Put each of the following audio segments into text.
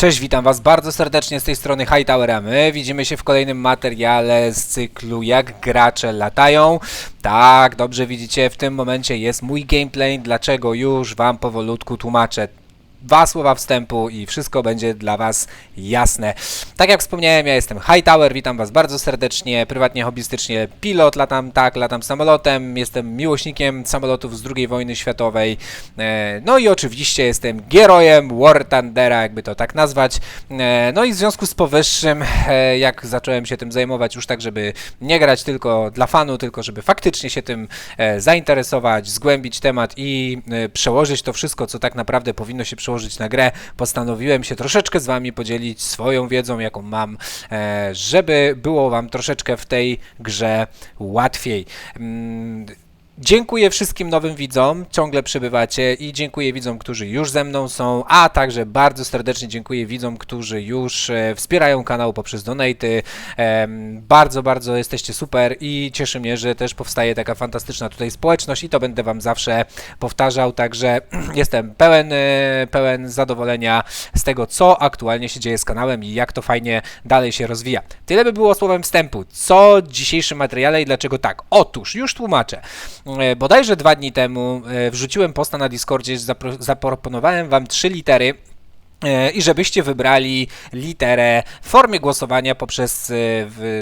Cześć, witam Was bardzo serdecznie z tej strony Hightower, a my widzimy się w kolejnym materiale z cyklu Jak gracze latają. Tak, dobrze widzicie, w tym momencie jest mój gameplay, dlaczego już Wam powolutku tłumaczę. Dwa słowa wstępu i wszystko będzie dla Was jasne. Tak jak wspomniałem, ja jestem Hightower, witam Was bardzo serdecznie, prywatnie, hobbystycznie pilot, latam tak, latam samolotem, jestem miłośnikiem samolotów z II wojny światowej, e, no i oczywiście jestem gerojem War Thundera, jakby to tak nazwać. E, No i w związku z powyższym, e, jak zacząłem się tym zajmować już tak, żeby nie grać tylko dla fanu, tylko żeby faktycznie się tym zainteresować, zgłębić temat i przełożyć to wszystko, co tak naprawdę powinno się przełożyć na grę, postanowiłem się troszeczkę z wami podzielić swoją wiedzą, jaką mam, e, żeby było wam troszeczkę w tej grze łatwiej. Dziękuję wszystkim nowym widzom, ciągle przybywacie i dziękuję widzom, którzy już ze mną są, a także bardzo serdecznie dziękuję widzom, którzy już e, wspierają kanał poprzez donaty. Bardzo, bardzo jesteście super i cieszy mnie, że też powstaje taka fantastyczna tutaj społeczność i to będę wam zawsze powtarzał, także jestem pełen, e, pełen zadowolenia z tego, co aktualnie się dzieje z kanałem i jak to fajnie dalej się rozwija. Tyle by było słowem wstępu. Co w dzisiejszym materiale i dlaczego tak? Otóż, już tłumaczę. E, Bodajże dwa dni temu e, wrzuciłem posta na Discordzie, zapro- zaproponowałem wam trzy litery i żebyście wybrali literę w formie głosowania poprzez e,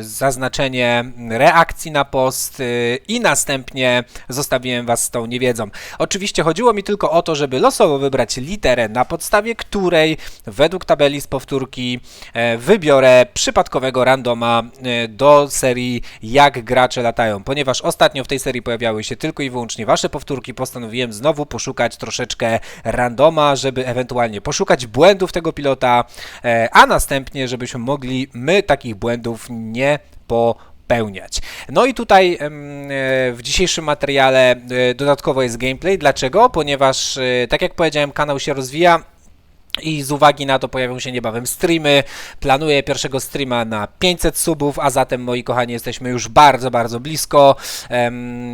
zaznaczenie reakcji na post e, i następnie zostawiłem was z tą niewiedzą. Oczywiście chodziło mi tylko o to, żeby losowo wybrać literę, na podstawie której według tabeli z powtórki e, wybiorę przypadkowego randoma e, do serii Jak gracze latają. Ponieważ ostatnio w tej serii pojawiały się tylko i wyłącznie wasze powtórki, postanowiłem znowu poszukać troszeczkę randoma, żeby ewentualnie poszukać błędów tego pilota, e, a następnie, żebyśmy mogli my takich błędów nie popełniać. No i tutaj e, w dzisiejszym materiale e, dodatkowo jest gameplay. Dlaczego? Ponieważ, tak jak powiedziałem, kanał się rozwija. I z uwagi na to pojawią się niebawem streamy. Planuję pierwszego streama na 500 subów, a zatem, moi kochani, jesteśmy już bardzo, bardzo blisko.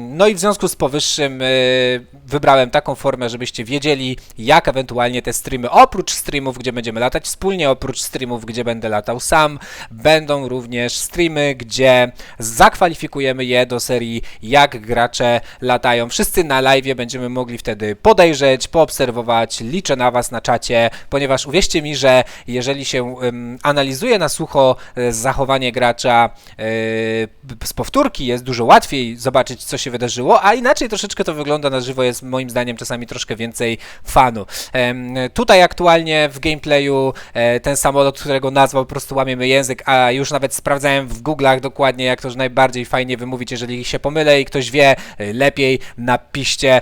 No i w związku z powyższym y, wybrałem taką formę, żebyście wiedzieli, jak ewentualnie te streamy, oprócz streamów, gdzie będziemy latać wspólnie, oprócz streamów, gdzie będę latał sam, będą również streamy, gdzie zakwalifikujemy je do serii Jak gracze latają. Wszyscy na live będziemy mogli wtedy podejrzeć, poobserwować. Liczę na Was na czacie, ponieważ uwierzcie mi, że jeżeli się analizuje na sucho e, zachowanie gracza e, z powtórki, jest dużo łatwiej zobaczyć, co się wydarzyło, a inaczej troszeczkę to wygląda na żywo, jest moim zdaniem czasami troszkę więcej fanu. Tutaj aktualnie w gameplayu e, ten samolot, którego nazwał, po prostu łamiemy język, a już nawet sprawdzałem w Google'ach dokładnie, jak to najbardziej fajnie wymówić, jeżeli się pomylę i ktoś wie lepiej, napiszcie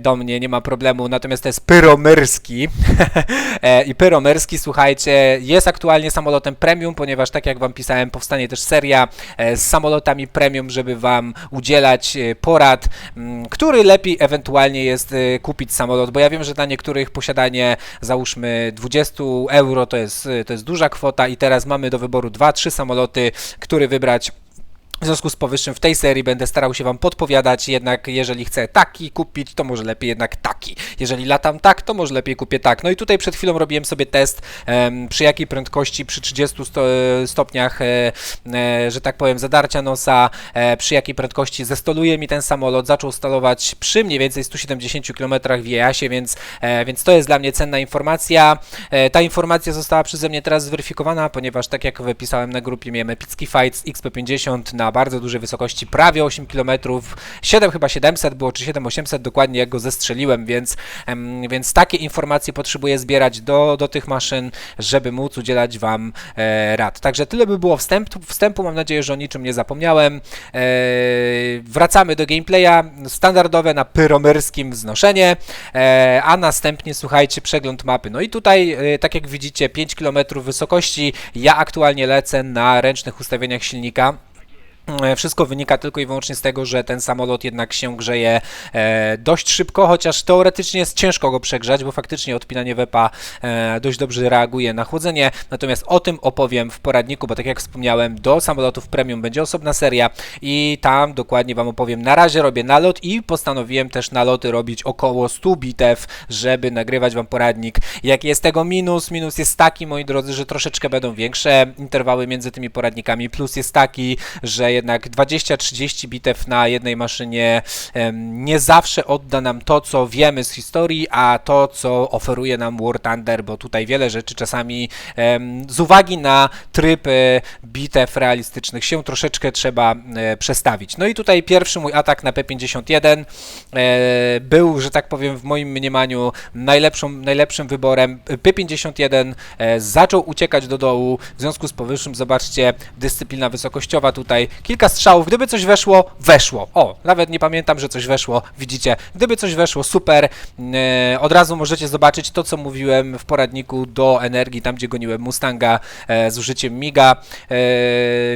do mnie, nie ma problemu. Natomiast to jest Pyromyrski. E, I Pyromyrski, słuchajcie, jest aktualnie samolotem premium, ponieważ tak jak wam pisałem, powstanie też seria e, z samolotami premium, żeby wam udzielać e, porad, m, który lepiej ewentualnie jest kupić samolot, bo ja wiem, że dla niektórych posiadanie załóżmy 20 euro to jest, to jest duża kwota i teraz mamy do wyboru 2-3 samoloty, który wybrać. W związku z powyższym w tej serii będę starał się Wam podpowiadać, jednak jeżeli chcę taki kupić, to może lepiej jednak taki. Jeżeli latam tak, to może lepiej kupię tak. No i tutaj przed chwilą robiłem sobie test, przy jakiej prędkości, przy 30 sto, stopniach, e, e, że tak powiem, zadarcia nosa, e, przy jakiej prędkości zestoluje mi ten samolot, zaczął stalować przy mniej więcej 170 km w EASie, więc, e, więc to jest dla mnie cenna informacja. E, ta informacja została przeze mnie teraz zweryfikowana, ponieważ tak jak wypisałem na grupie, miałem epicki fight z XP50 na bardzo dużej wysokości, prawie 8 km, 7 chyba 700 było, czy 7800 dokładnie jak go zestrzeliłem, więc, więc takie informacje potrzebuję zbierać do, do tych maszyn, żeby móc udzielać Wam e, rad. Także tyle by było wstępu, wstępu, mam nadzieję, że o niczym nie zapomniałem. E, wracamy do gameplaya, standardowe na pyromerskim wznoszenie, e, a następnie słuchajcie, przegląd mapy. No i tutaj, tak jak widzicie, 5 km wysokości, ja aktualnie lecę na ręcznych ustawieniach silnika. E, Wszystko wynika tylko i wyłącznie z tego, że ten samolot jednak się grzeje e, dość szybko, chociaż teoretycznie jest ciężko go przegrzać, bo faktycznie odpinanie wepa e, dość dobrze reaguje na chłodzenie. Natomiast o tym opowiem w poradniku, bo tak jak wspomniałem, do samolotów premium będzie osobna seria i tam dokładnie Wam opowiem. Na razie robię nalot i postanowiłem też naloty robić około 100 bitew, żeby nagrywać Wam poradnik. Jaki jest tego minus? Minus jest taki, moi drodzy, że troszeczkę będą większe interwały między tymi poradnikami. Plus jest taki, że jednak 20-30 bitew na jednej maszynie nie zawsze odda nam to, co wiemy z historii, a to, co oferuje nam War Thunder, bo tutaj wiele rzeczy czasami z uwagi na tryb e, bitew realistycznych się troszeczkę trzeba e, przestawić. No i tutaj pierwszy mój atak na P51 e, był, że tak powiem, w moim mniemaniu najlepszą, najlepszym wyborem. P51 e, zaczął uciekać do dołu, w związku z powyższym zobaczcie, dyscyplina wysokościowa tutaj, kilka strzałów, gdyby coś weszło, weszło. O, nawet nie pamiętam, że coś weszło, widzicie, gdyby coś weszło, super. E, od razu możecie zobaczyć to, co mówiłem w poradniku do energii, tam gdzie goniłem Mustanga e, z użyciem miga. E,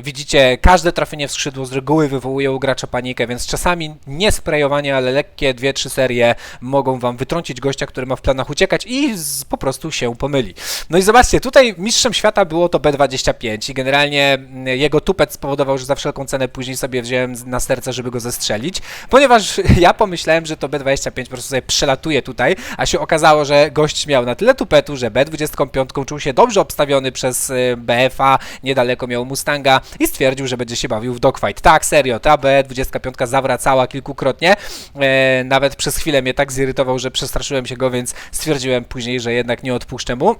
widzicie, każde trafienie w skrzydło z reguły wywołuje u gracza panikę, więc czasami nie sprayowanie, ale lekkie 2-3 serie mogą wam wytrącić gościa, który ma w planach uciekać i z, po prostu się pomyli. No i zobaczcie, tutaj mistrzem świata było to B25 i generalnie mm, jego tupet spowodował, że za wszelką cenę później sobie wziąłem na serce, żeby go zestrzelić, ponieważ ja pomyślałem, że to B25 po prostu sobie przelatuje tutaj, a się okazało, że gość miał na tyle tupetu, że B25 czuł się dobrze obstawiony przez y, BFA, niedaleko miał Mustanga i stwierdził, że będzie się bawił w dogfight. Tak, serio, ta B25 zawracała kilkukrotnie, e, nawet przez chwilę mnie tak zirytował, że przestraszyłem się go, więc stwierdziłem później, że jednak nie odpuszczę mu.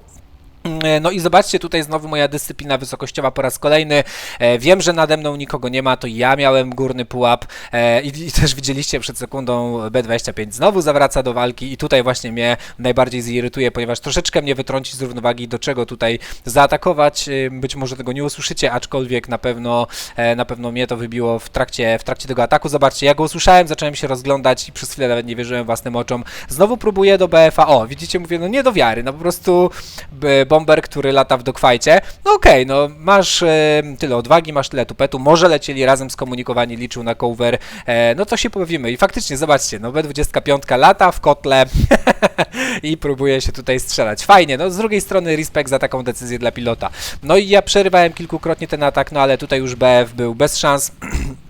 E, No i zobaczcie, tutaj znowu moja dyscyplina wysokościowa po raz kolejny. E, wiem, że nade mną nikogo nie ma, to ja miałem górny pułap e, i, też widzieliście przed sekundą B25 znowu zawraca do walki i tutaj właśnie mnie najbardziej zirytuje, ponieważ troszeczkę mnie wytrąci z równowagi, do czego tutaj zaatakować. Być może tego nie usłyszycie, aczkolwiek na pewno, na pewno mnie to wybiło w trakcie, w trakcie tego ataku. Zobaczcie, ja go usłyszałem, zacząłem się rozglądać i przez chwilę nawet nie wierzyłem własnym oczom. Znowu próbuję do BFA. O, widzicie, mówię, no nie do wiary, no po prostu b- bomber, który lata w dogfajcie. No okej, no masz e, tyle odwagi, masz tyle tupetu, może lecieli razem skomunikowani, liczył na cover, e, no to się pobawimy. I faktycznie, zobaczcie, no B25 lata w kotle i próbuje się tutaj strzelać. Fajnie, no z drugiej strony respekt za taką decyzję dla pilota. No i ja przerywałem kilkukrotnie ten atak, no ale tutaj już BF był bez szans.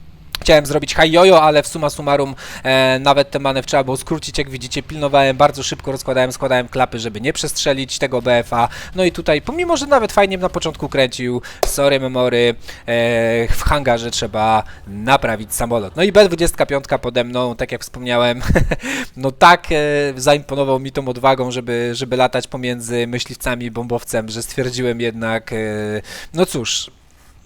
Chciałem zrobić high jojo, ale w summa summarum e, nawet tę manewr trzeba było skrócić, jak widzicie, pilnowałem, bardzo szybko rozkładałem, składałem klapy, żeby nie przestrzelić tego BFA. No i tutaj, pomimo, że nawet fajnie na początku kręcił, sorry memory, e, w hangarze trzeba naprawić samolot. No i B25 pode mną, tak jak wspomniałem, no tak e, zaimponował mi tą odwagą, żeby, żeby latać pomiędzy myśliwcami i bombowcem, że stwierdziłem jednak, e, no cóż,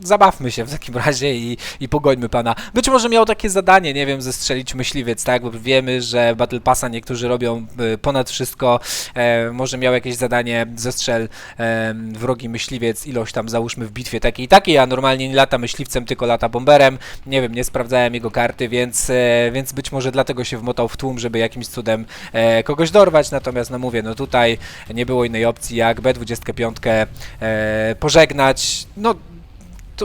zabawmy się w takim razie i, i pogońmy pana. Być może miał takie zadanie, nie wiem, zestrzelić myśliwiec, tak? Bo wiemy, że Battle Passa niektórzy robią y, ponad wszystko. E, może miał jakieś zadanie, zestrzel e, wrogi myśliwiec, ilość tam załóżmy w bitwie takiej i takiej, a normalnie nie lata myśliwcem, tylko lata bomberem. Nie wiem, nie sprawdzałem jego karty, więc, e, więc być może dlatego się wmotał w tłum, żeby jakimś cudem e, kogoś dorwać. Natomiast, no mówię, no tutaj nie było innej opcji jak B25 e, pożegnać. No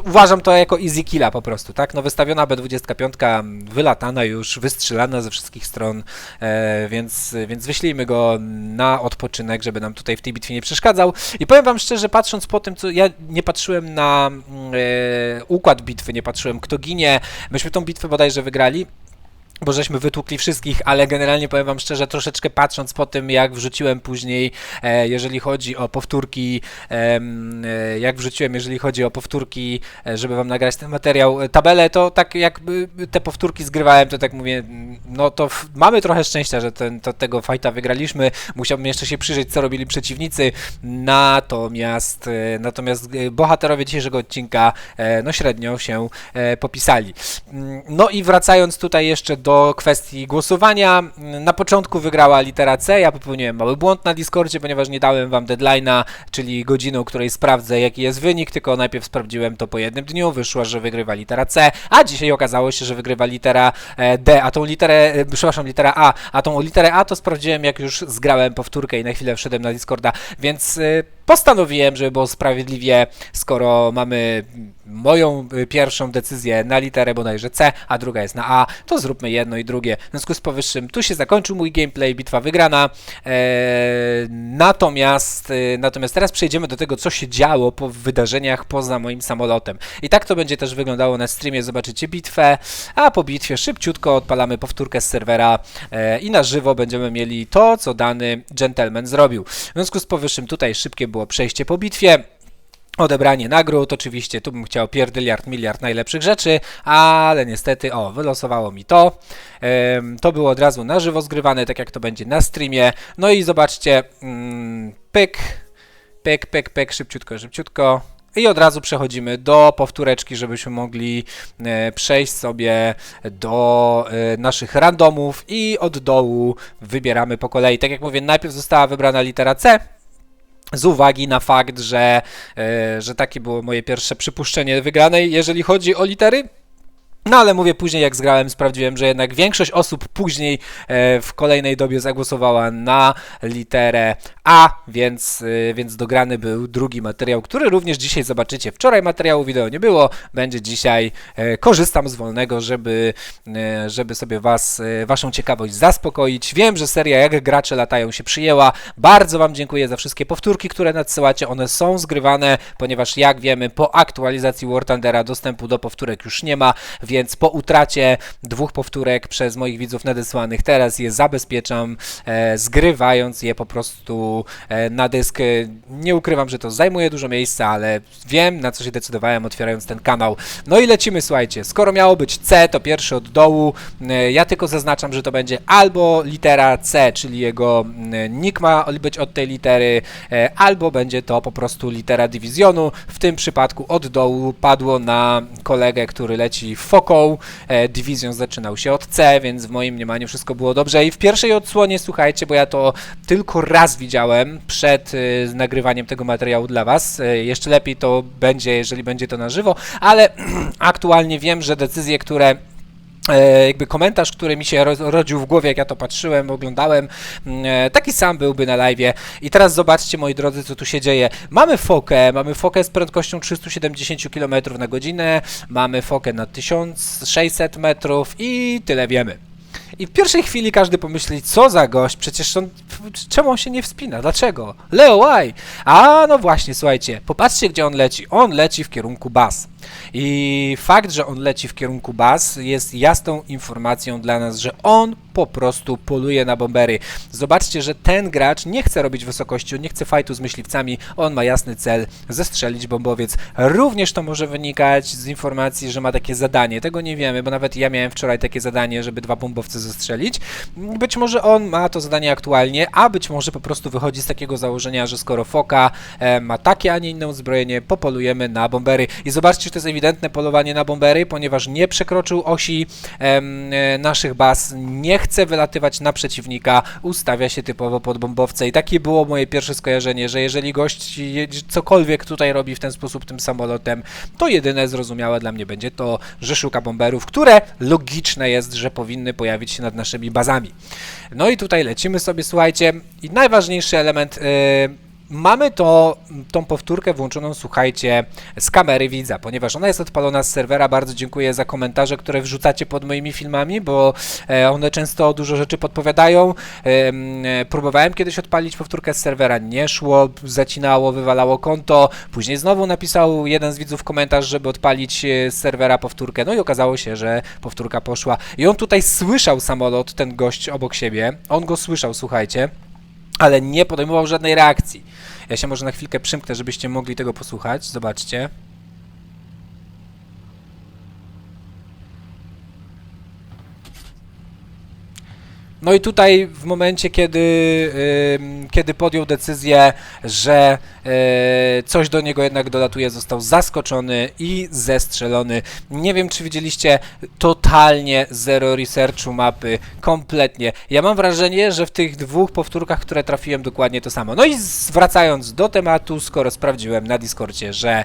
uważam to jako easy killa po prostu, tak? No wystawiona B25, wylatana już, wystrzelana ze wszystkich stron, e, więc, więc wyślijmy go na odpoczynek, żeby nam tutaj w tej bitwie nie przeszkadzał. I powiem wam szczerze, patrząc po tym, co ja nie patrzyłem na e, układ bitwy, nie patrzyłem kto ginie, myśmy tą bitwę bodajże wygrali, bo żeśmy wytłukli wszystkich, ale generalnie powiem wam szczerze, troszeczkę patrząc po tym, jak wrzuciłem później, e, jeżeli chodzi o powtórki, e, jak wrzuciłem, jeżeli chodzi o powtórki, e, żeby wam nagrać ten materiał, tabelę, to tak jakby te powtórki zgrywałem, to tak mówię, no to mamy trochę szczęścia, że ten, to, tego fajta wygraliśmy, musiałbym jeszcze się przyjrzeć, co robili przeciwnicy, natomiast, natomiast bohaterowie dzisiejszego odcinka, no średnio się popisali. Mm, No i wracając tutaj jeszcze do kwestii głosowania, na początku wygrała litera C, ja popełniłem mały błąd na Discordzie, ponieważ nie dałem wam deadline'a, czyli godziny, o której sprawdzę jaki jest wynik, tylko najpierw sprawdziłem to po jednym dniu, wyszło, że wygrywa litera C, a dzisiaj okazało się, że wygrywa litera e, D, a tą literę, e, przepraszam, litera A, a tą literę A to sprawdziłem jak już zgrałem powtórkę i na chwilę wszedłem na Discorda, więc e, postanowiłem, żeby było sprawiedliwie, skoro mamy moją y, pierwszą decyzję na literę bodajże C, a druga jest na A, to zróbmy jedno i drugie. W związku z powyższym tu się zakończył mój gameplay, bitwa wygrana. E, natomiast, e, natomiast teraz przejdziemy do tego, co się działo po wydarzeniach poza moim samolotem. I tak to będzie też wyglądało na streamie, zobaczycie bitwę, a po bitwie szybciutko odpalamy powtórkę z serwera e, i na żywo będziemy mieli to, co dany gentleman zrobił. W związku z powyższym tutaj szybkie przejście po bitwie. Odebranie nagród, oczywiście tu bym chciał pierdyliard, miliard najlepszych rzeczy, ale niestety, o, wylosowało mi to. Em, to było od razu na żywo zgrywane, tak jak to będzie na streamie. No i zobaczcie, mm, pyk, pyk, pyk, pyk, szybciutko, szybciutko. I od razu przechodzimy do powtóreczki, żebyśmy mogli e, przejść sobie do e, naszych randomów i od dołu wybieramy po kolei. Tak jak mówię, najpierw została wybrana litera C, z uwagi na fakt, że, e, że takie było moje pierwsze przypuszczenie wygranej, jeżeli chodzi o litery. No ale mówię później, jak zgrałem, sprawdziłem, że jednak większość osób później e, w kolejnej dobie zagłosowała na literę A, więc, e, więc dograny był drugi materiał, który również dzisiaj zobaczycie. Wczoraj materiału wideo nie było, będzie dzisiaj. E, korzystam z wolnego, żeby, e, żeby sobie was, e, waszą ciekawość zaspokoić. Wiem, że seria Jak gracze latają się przyjęła. Bardzo wam dziękuję za wszystkie powtórki, które nadsyłacie. One są zgrywane, ponieważ jak wiemy, po aktualizacji War Thundera dostępu do powtórek już nie ma, więc po utracie dwóch powtórek przez moich widzów nadesłanych teraz je zabezpieczam, e, zgrywając je po prostu e, na dysk. Nie ukrywam, że to zajmuje dużo miejsca, ale wiem na co się decydowałem otwierając ten kanał. No i lecimy, słuchajcie. Skoro miało być C, to pierwszy od dołu. E, Ja tylko zaznaczam, że to będzie albo litera C, czyli jego mm, nick ma być od tej litery, e, albo będzie to po prostu litera dywizjonu. W tym przypadku od dołu padło na kolegę, który leci foką. E, Dywizjon zaczynał się od C, więc w moim mniemaniu wszystko było dobrze. I w pierwszej odsłonie, słuchajcie, bo ja to tylko raz widziałem przed e, nagrywaniem tego materiału dla Was. E, Jeszcze lepiej to będzie, jeżeli będzie to na żywo, ale aktualnie wiem, że decyzje, które jakby komentarz, który mi się ro- rodził w głowie, jak ja to patrzyłem, oglądałem, mm, e, taki sam byłby na live. I teraz zobaczcie, moi drodzy, co tu się dzieje. Mamy fokę, mamy fokę z prędkością 370 km na godzinę, mamy fokę na 1600 metrów i tyle wiemy. I w pierwszej chwili każdy pomyśli, co za gość, przecież on, czemu on się nie wspina, dlaczego? Leo, why? A no właśnie, słuchajcie, popatrzcie gdzie on leci. On leci w kierunku baz. I fakt, że on leci w kierunku baz jest jasną informacją dla nas, że on po prostu poluje na bombery. Zobaczcie, że ten gracz nie chce robić wysokości, nie chce fightu z myśliwcami, on ma jasny cel zestrzelić bombowiec. Również to może wynikać z informacji, że ma takie zadanie. Tego nie wiemy, bo nawet ja miałem wczoraj takie zadanie, żeby dwa bombowce zestrzelić. Być może on ma to zadanie aktualnie, a być może po prostu wychodzi z takiego założenia, że skoro Foka e, ma takie, a nie inne uzbrojenie, popolujemy na bombery. I zobaczcie, to jest ewidentne polowanie na bombery, ponieważ nie przekroczył osi e, naszych baz, nie chce wylatywać na przeciwnika, ustawia się typowo pod bombowce. I takie było moje pierwsze skojarzenie, że jeżeli gość cokolwiek tutaj robi w ten sposób tym samolotem, to jedyne zrozumiałe dla mnie będzie to, że szuka bomberów, które logiczne jest, że powinny pojawić się nad naszymi bazami. No i tutaj lecimy sobie, słuchajcie, i najważniejszy element. Yy, Mamy to, tą powtórkę włączoną, słuchajcie, z kamery widza, ponieważ ona jest odpalona z serwera. Bardzo dziękuję za komentarze, które wrzucacie pod moimi filmami, bo e, one często dużo rzeczy podpowiadają. E, próbowałem kiedyś odpalić powtórkę z serwera, nie szło, zacinało, wywalało konto. Później znowu napisał jeden z widzów komentarz, żeby odpalić e, z serwera powtórkę. No i okazało się, że powtórka poszła. I on tutaj słyszał samolot, ten gość obok siebie. On go słyszał, słuchajcie ale nie podejmował żadnej reakcji. Ja się może na chwilkę przymknę, żebyście mogli tego posłuchać. Zobaczcie. No i tutaj w momencie, kiedy, kiedy podjął decyzję, że e, coś do niego jednak dolatuje, został zaskoczony i zestrzelony. Nie wiem, czy widzieliście totalnie zero researchu mapy, kompletnie. Ja mam wrażenie, że w tych dwóch powtórkach, które trafiłem dokładnie to samo. No i wracając do tematu, skoro sprawdziłem na Discordzie, że,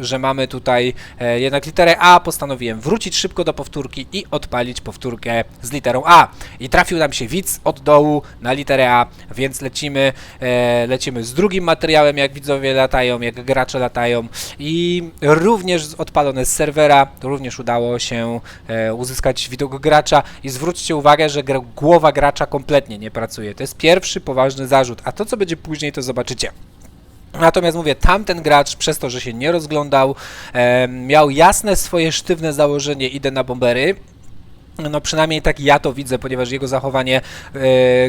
że mamy tutaj e, jednak literę A, postanowiłem wrócić szybko do powtórki i odpalić powtórkę z literą literą A. I trafił nam się widz od dołu na literę A, więc lecimy, e, lecimy z drugim materiałem, jak widzowie latają, jak gracze latają i również odpalone z serwera, również udało się e, uzyskać widok gracza i zwróćcie uwagę, że gra, głowa gracza kompletnie nie pracuje. To jest pierwszy poważny zarzut, a to co będzie później to zobaczycie. Natomiast mówię, tamten gracz przez to, że się nie rozglądał, e, miał jasne swoje sztywne założenie, idę na bombery. No przynajmniej tak ja to widzę, ponieważ jego zachowanie e,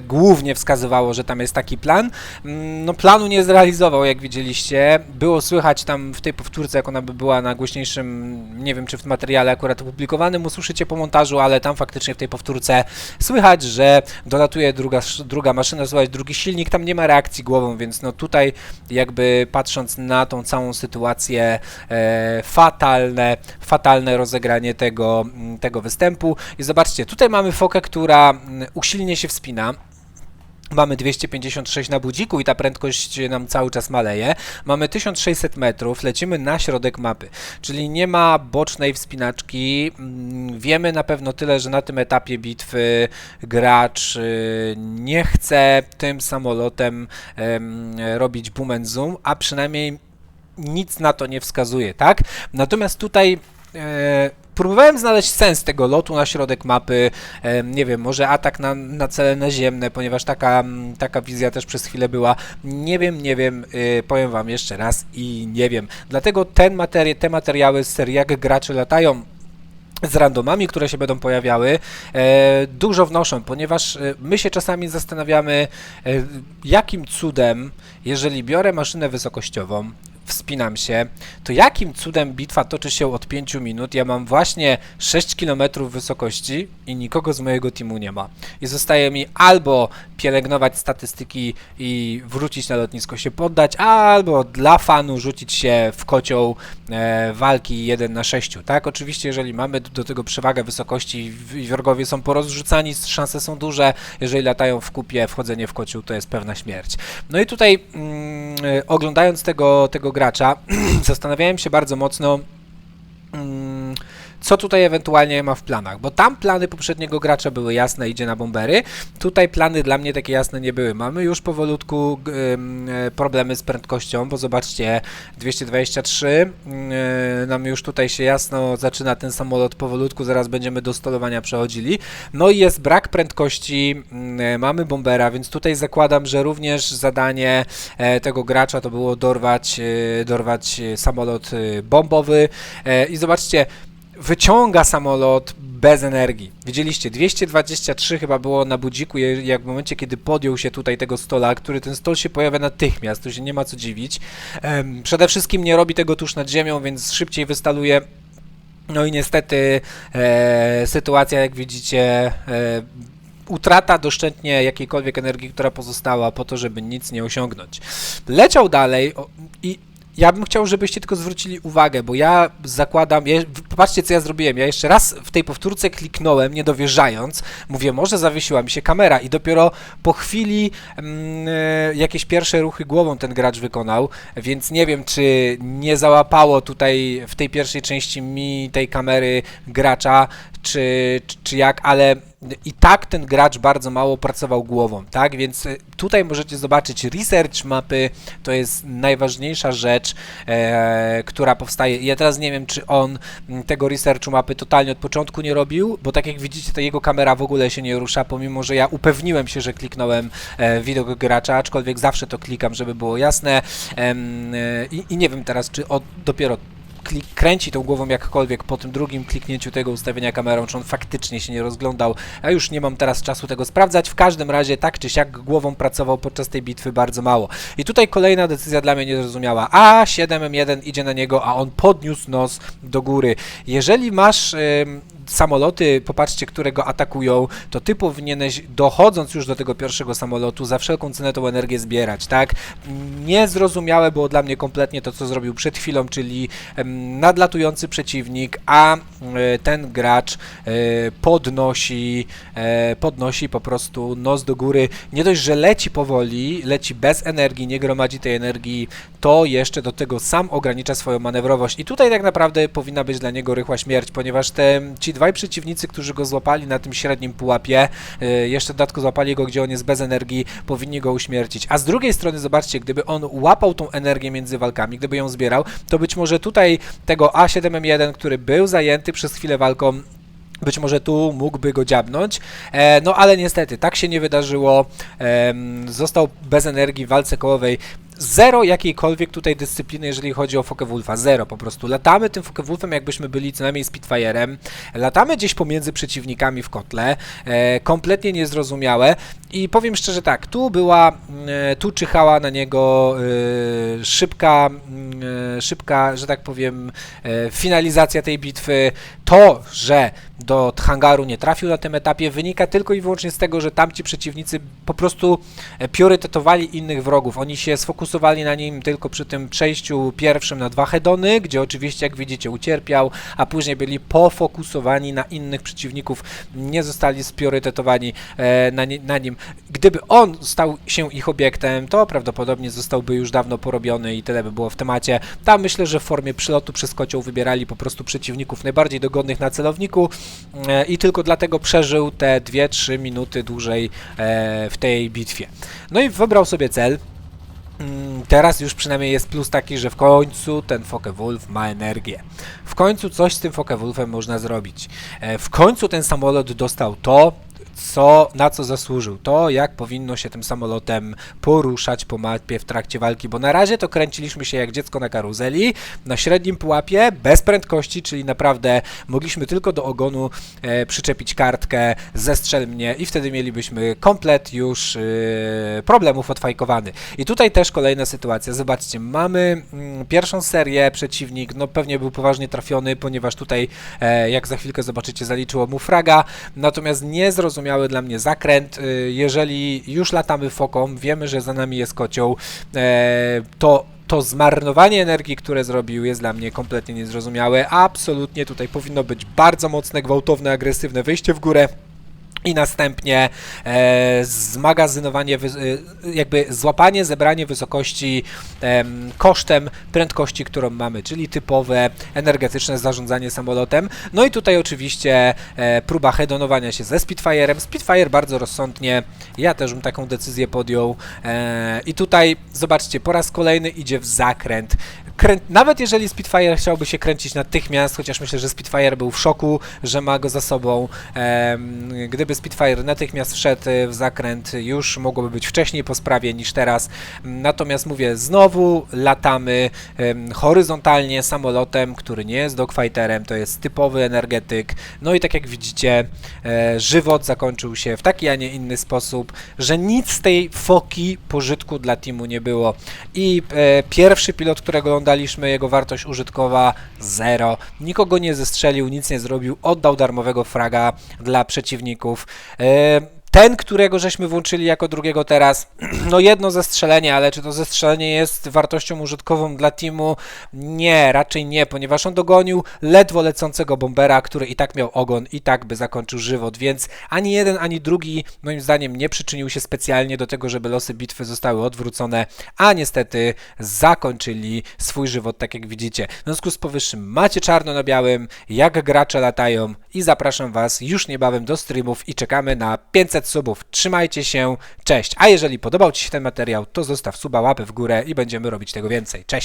głównie wskazywało, że tam jest taki plan. Mm, No planu nie zrealizował, jak widzieliście. Było słychać tam w tej powtórce, jak ona by była na głośniejszym, nie wiem czy w materiale akurat opublikowanym, usłyszycie po montażu, ale tam faktycznie w tej powtórce słychać, że dolatuje druga, druga maszyna, słychać drugi silnik, tam nie ma reakcji głową, więc no tutaj jakby patrząc na tą całą sytuację, e, fatalne, fatalne rozegranie tego, tego występu. I zobaczcie, tutaj mamy fokę, która mm, usilnie się wspina. Mamy 256 na budziku i ta prędkość nam cały czas maleje. Mamy 1600 metrów, lecimy na środek mapy, czyli nie ma bocznej wspinaczki. Mm, Wiemy na pewno tyle, że na tym etapie bitwy gracz y, nie chce tym samolotem em, robić boom and zoom, a przynajmniej nic na to nie wskazuje, tak? Natomiast tutaj próbowałem znaleźć sens tego lotu na środek mapy, e, nie wiem, może atak na, na cele naziemne, ponieważ taka, taka wizja też przez chwilę była. Nie wiem, nie wiem, e, powiem wam jeszcze raz i nie wiem. Dlatego ten materi- te materiały z serii Jak gracze latają z randomami, które się będą pojawiały, e, dużo wnoszą, ponieważ e, my się czasami zastanawiamy, e, jakim cudem, jeżeli biorę maszynę wysokościową, wspinam się, to jakim cudem bitwa toczy się od 5 minut, ja mam właśnie 6 km wysokości i nikogo z mojego teamu nie ma. I zostaje mi albo pielęgnować statystyki i wrócić na lotnisko się poddać, albo dla fanu rzucić się w kocioł walki 1 na 6, tak? Oczywiście, jeżeli mamy do, tego przewagę wysokości i wrogowie są porozrzucani, szanse są duże, jeżeli latają w kupie, wchodzenie w kocioł to jest pewna śmierć. No i tutaj mm, e, oglądając tego, tego gracza, zastanawiałem się bardzo mocno, mm, co tutaj ewentualnie ma w planach, bo tam plany poprzedniego gracza były jasne, idzie na bombery, tutaj plany dla mnie takie jasne nie były. Mamy już powolutku e, problemy z prędkością, bo zobaczcie, 223, yy, nam już tutaj się jasno zaczyna ten samolot powolutku, zaraz będziemy do stolowania przechodzili. No i jest brak prędkości, yy, mamy bombera, więc tutaj zakładam, że również zadanie e, tego gracza to było dorwać, e, dorwać e, samolot e, bombowy e, i zobaczcie, wyciąga samolot bez energii. Widzieliście, 223 chyba było na budziku, jak w momencie, kiedy podjął się tutaj tego stola, który ten stol się pojawia natychmiast, tu się nie ma co dziwić. Przede wszystkim nie robi tego tuż nad ziemią, więc szybciej wystaluje no i niestety e, sytuacja, jak widzicie, e, utrata doszczętnie jakiejkolwiek energii, która pozostała po to, żeby nic nie osiągnąć. Leciał dalej i ja bym chciał, żebyście tylko zwrócili uwagę, bo ja zakładam, ja, popatrzcie co ja zrobiłem, ja jeszcze raz w tej powtórce kliknąłem, nie dowierzając, mówię, może zawiesiła mi się kamera i dopiero po chwili mm, e, jakieś pierwsze ruchy głową ten gracz wykonał, więc nie wiem, czy nie załapało tutaj w tej pierwszej części mi tej kamery gracza, czy, czy, jak, ale i tak ten gracz bardzo mało pracował głową, tak? Więc e, tutaj możecie zobaczyć research mapy, to jest najważniejsza rzecz, e, która powstaje. Ja teraz nie wiem, czy on m, tego researchu mapy totalnie od początku nie robił, bo tak jak widzicie, to jego kamera w ogóle się nie rusza, pomimo, że ja upewniłem się, że kliknąłem e, widok gracza, aczkolwiek zawsze to klikam, żeby było jasne. E, i, I nie wiem teraz, czy od, dopiero klik, kręci tą głową jakkolwiek po tym drugim kliknięciu tego ustawienia kamerą, czy on faktycznie się nie rozglądał. Ja już nie mam teraz czasu tego sprawdzać. W każdym razie tak czy siak głową pracował podczas tej bitwy bardzo mało. I tutaj kolejna decyzja dla mnie niezrozumiała. A 7M1 idzie na niego, a on podniósł nos do góry. Jeżeli masz ym, samoloty, popatrzcie, które go atakują, to ty powinieneś, dochodząc już do tego pierwszego samolotu, za wszelką cenę tą energię zbierać, tak? Niezrozumiałe było dla mnie kompletnie to, co zrobił przed chwilą, czyli nadlatujący przeciwnik, a e, ten gracz e, podnosi, e, podnosi po prostu nos do góry. Nie dość, że leci powoli, leci bez energii, nie gromadzi tej energii, to jeszcze do tego sam ogranicza swoją manewrowość. I tutaj tak naprawdę powinna być dla niego rychła śmierć, ponieważ te, ci dwaj przeciwnicy, którzy go złapali na tym średnim pułapie, e, jeszcze w dodatku złapali go, gdzie on jest bez energii, powinni go uśmiercić. A z drugiej strony, zobaczcie, gdyby on łapał tą energię między walkami, gdyby ją zbierał, to być może tutaj tego A7M1, który był zajęty przez chwilę walką, być może tu mógłby go dziabnąć, e, no ale niestety tak się nie wydarzyło. Został bez energii w walce kołowej. Zero jakiejkolwiek tutaj dyscypliny, jeżeli chodzi o Focke-Wulfa. Zero po prostu. Latamy tym Focke-Wulfem, jakbyśmy byli co najmniej Spitfire'em. Latamy gdzieś pomiędzy przeciwnikami w kotle. E, kompletnie niezrozumiałe. I powiem szczerze tak, tu była, e, tu czyhała na niego e, szybka, mm, e, szybka, że tak powiem, e, finalizacja tej bitwy. To, że do hangaru nie trafił na tym etapie, wynika tylko i wyłącznie z tego, że tamci przeciwnicy po prostu e, priorytetowali innych wrogów. Oni się sfokusowali na nim tylko przy tym przejściu pierwszym na dwa hedony, gdzie oczywiście, jak widzicie, ucierpiał, a później byli pofokusowani na innych przeciwników, nie zostali spriorytetowani e, na, na nim. Gdyby on stał się ich obiektem, to prawdopodobnie zostałby już dawno porobiony i tyle by było w temacie. Tam myślę, że w formie przylotu przez kocioł wybierali po prostu przeciwników najbardziej dogodnych na celowniku i tylko dlatego przeżył te 2-3 minuty dłużej e, w tej bitwie. No i wybrał sobie cel. Mm, Teraz już przynajmniej jest plus taki, że w końcu ten Focke-Wulf ma energię. W końcu coś z tym Focke-Wulfem można zrobić. E, W końcu ten samolot dostał to, co, na co zasłużył. To, jak powinno się tym samolotem poruszać po mapie w trakcie walki, bo na razie to kręciliśmy się jak dziecko na karuzeli, na średnim pułapie, bez prędkości, czyli naprawdę mogliśmy tylko do ogonu e, przyczepić kartkę, zestrzel mnie i wtedy mielibyśmy komplet już e, problemów odfajkowany. I tutaj też kolejna sytuacja. Zobaczcie, mamy mm, pierwszą serię, przeciwnik, no pewnie był poważnie trafiony, ponieważ tutaj, e, jak za chwilkę zobaczycie, zaliczyło mu fraga, natomiast niezrozumiały dla mnie zakręt. Y, Jeżeli już latamy foką, wiemy, że za nami jest kocioł, e, to to zmarnowanie energii, które zrobił, jest dla mnie kompletnie niezrozumiałe. Absolutnie tutaj powinno być bardzo mocne, gwałtowne, agresywne wyjście w górę. I następnie e, zmagazynowanie, e, jakby złapanie, zebranie wysokości em, kosztem prędkości, którą mamy, czyli typowe energetyczne zarządzanie samolotem. No i tutaj oczywiście e, próba hedonowania się ze Spitfire'em. Spitfire bardzo rozsądnie, ja też bym taką decyzję podjął. E, I tutaj zobaczcie, po raz kolejny idzie w zakręt. Krę... Nawet jeżeli Spitfire chciałby się kręcić natychmiast, chociaż myślę, że Spitfire był w szoku, że ma go za sobą. Em, gdyby Spitfire natychmiast wszedł e, w zakręt, już mogłoby być wcześniej po sprawie niż teraz. Natomiast mówię, znowu latamy horyzontalnie samolotem, który nie jest dogfighterem, to jest typowy energetyk. No i tak jak widzicie, e, żywot zakończył się w taki, a nie inny sposób, że nic z tej foki pożytku dla teamu nie było. I e, pierwszy pilot, którego oglądaliśmy, jego wartość użytkowa zero. Nikogo nie zestrzelił, nic nie zrobił, oddał darmowego fraga dla przeciwników. E, ten, którego żeśmy włączyli jako drugiego teraz, no jedno zestrzelenie, ale czy to zestrzelenie jest wartością użytkową dla teamu? Nie, raczej nie, ponieważ on dogonił ledwo lecącego bombera, który i tak miał ogon, i tak by zakończył żywot, więc ani jeden, ani drugi moim zdaniem nie przyczynił się specjalnie do tego, żeby losy bitwy zostały odwrócone, a niestety zakończyli swój żywot, tak jak widzicie. W związku z powyższym macie czarno na białym, jak gracze latają i zapraszam Was już niebawem do streamów i czekamy na 500 subów. Trzymajcie się, cześć! A jeżeli podobał Ci się ten materiał, to zostaw suba, łapę w górę i będziemy robić tego więcej. Cześć!